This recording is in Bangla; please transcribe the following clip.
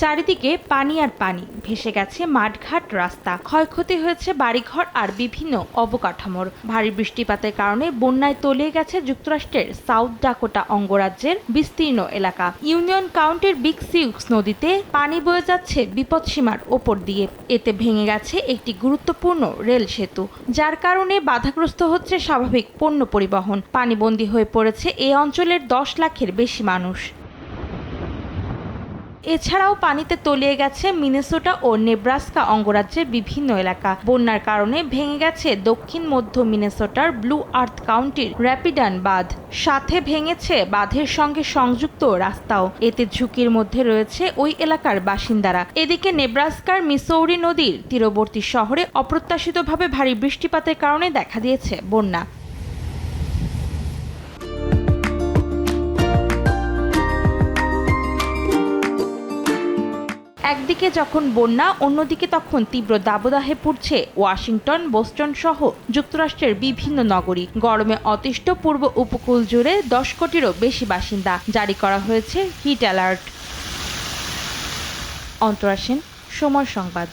চারিদিকে পানি আর পানি। ভেসে গেছে মাঠঘাট রাস্তা। ক্ষয়ক্ষতি হয়েছে বাড়িঘর আর বিভিন্ন অবকাঠামোর। ভারী বৃষ্টিপাতের কারণে বন্যায় তলিয়ে গেছে যুক্তরাষ্ট্রের সাউথ ডাকোটা অঙ্গরাজ্যের বিস্তীর্ণ এলাকা। ইউনিয়ন কাউন্টির বিগ সিউক্স নদীতে পানি বয়ে যাচ্ছে বিপদসীমার ওপর দিয়ে। এতে ভেঙে গেছে একটি গুরুত্বপূর্ণ রেল সেতু, যার কারণে বাধাগ্রস্ত হচ্ছে স্বাভাবিক পণ্য পরিবহন। পানিবন্দী হয়ে পড়েছে এই অঞ্চলের দশ লাখের বেশি মানুষ। এছাড়াও পানিতে তলিয়ে গেছে মিনেসোটা ও নেব্রাস্কা অঙ্গরাজ্যের বিভিন্ন এলাকা। বন্যার কারণে ভেঙে গেছে দক্ষিণ মধ্য মিনেসোটার ব্লু আর্থ কাউন্টির র্যাপিডান বাঁধ সাথে ভেঙেছে বাঁধের সঙ্গে সংযুক্ত রাস্তাও। এতে ঝুঁকির মধ্যে রয়েছে ওই এলাকার বাসিন্দারা। এদিকে নেব্রাস্কার মিসৌরি নদীর তীরবর্তী শহরে অপ্রত্যাশিতভাবে ভারী বৃষ্টিপাতের কারণে দেখা দিয়েছে বন্যা। একদিকে যখন বন্যা, অন্যদিকে তখন তীব্র দাবদাহে পড়ছে ওয়াশিংটন, বোস্টন সহ যুক্তরাষ্ট্রের বিভিন্ন নগরী। গরমে অতিষ্ঠ পূর্ব উপকূল জুড়ে দশ কোটিরও বেশি বাসিন্দা। জারি করা হয়েছে হিট অ্যালার্ট। অন্তরাসেন, সময় সংবাদ।